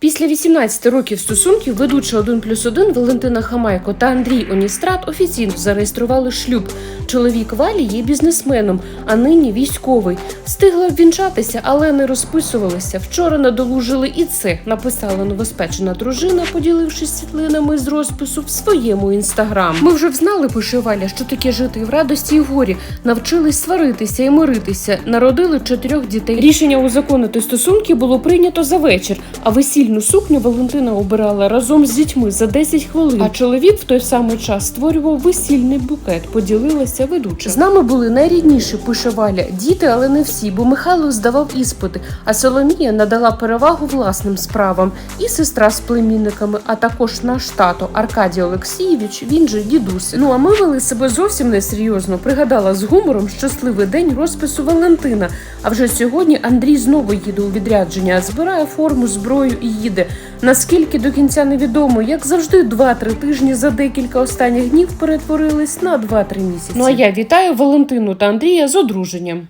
Пі Після 18 років стосунків ведуча 1 плюс 1 Валентина Хамайко та Андрій Оністрат офіційно зареєстрували шлюб. Чоловік Валі є бізнесменом, а нині військовий. Встигла обвінчатися, але не розписувалися. Вчора надолужили і це, написала новоспечена дружина, поділившись світлинами з розпису в своєму інстаграм. Ми вже взнали, пише Валя, що таке жити в радості і горі. Навчились сваритися і миритися. Народили чотирьох дітей. Рішення узаконити стосунки було прийнято за вечір. А весільну сукню Валентина обирала разом з дітьми за 10 хвилин. А чоловік в той самий час створював весільний букет. Поділилася ведуча. З нами були найрідніші, пише Валя. Діти, але не всі, бо Михайло здавав іспити, а Соломія надала перевагу власним справам. І сестра з племінниками, а також наш тато Аркадій Олексійович. Він же дідусь. Ну а ми вели себе зовсім несерйозно. Пригадала з гумором щасливий день розпису Валентина. А вже сьогодні Андрій знову їде у відрядження, збирає форму, зброю і їде. Наскільки до кінця невідомо, як завжди, 2-3 тижні за декілька останніх днів перетворились на 2-3 місяці. Ну а я вітаю Валентину та Андрія з одруженням.